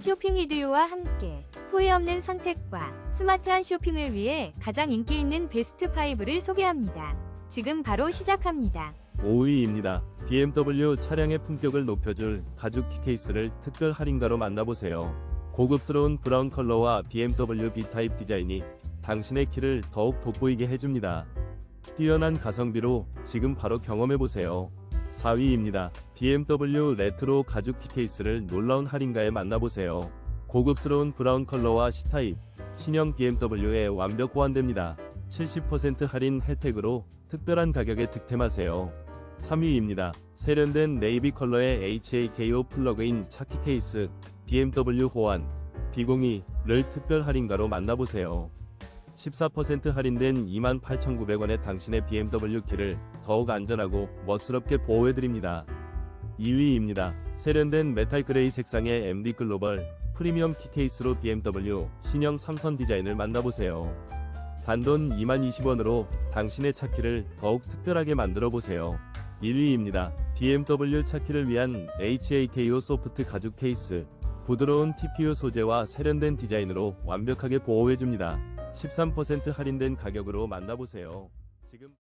쇼핑 리드요와 함께 후회 없는 선택과 스마트한 쇼핑을 위해 가장 인기 있는 베스트 5를 소개합니다. 지금 바로 시작합니다. 5위입니다. BMW 차량의 품격을 높여줄 가죽 키케이스를 특별 할인가로 만나보세요. 고급스러운 브라운 컬러와 BMW B-타입 디자인이 당신의 키를 더욱 돋보이게 해줍니다. 뛰어난 가성비로 지금 바로 경험해보세요. 4위입니다. BMW 레트로 가죽 키케이스를 놀라운 할인가에 만나보세요. 고급스러운 브라운 컬러와 C타입, 신형 BMW에 완벽 호환됩니다. 70% 할인 혜택으로 특별한 가격에 득템하세요. 3위입니다. 세련된 네이비 컬러의 HAKO 플러그인 차키 케이스 BMW 호환 B02를 특별 할인가로 만나보세요. 14% 할인된 28,900원의 당신의 BMW 키를 더욱 안전하고 멋스럽게 보호해드립니다. 2위입니다. 세련된 메탈 그레이 색상의 MD 글로벌 프리미엄 키 케이스로 BMW 신형 3선 디자인을 만나보세요. 단돈 2만20원으로 당신의 차키를 더욱 특별하게 만들어 보세요. 1위입니다. BMW 차키를 위한 HAKO 소프트 가죽 케이스. 부드러운 TPU 소재와 세련된 디자인으로 완벽하게 보호해줍니다. 13% 할인된 가격으로 만나보세요. 지금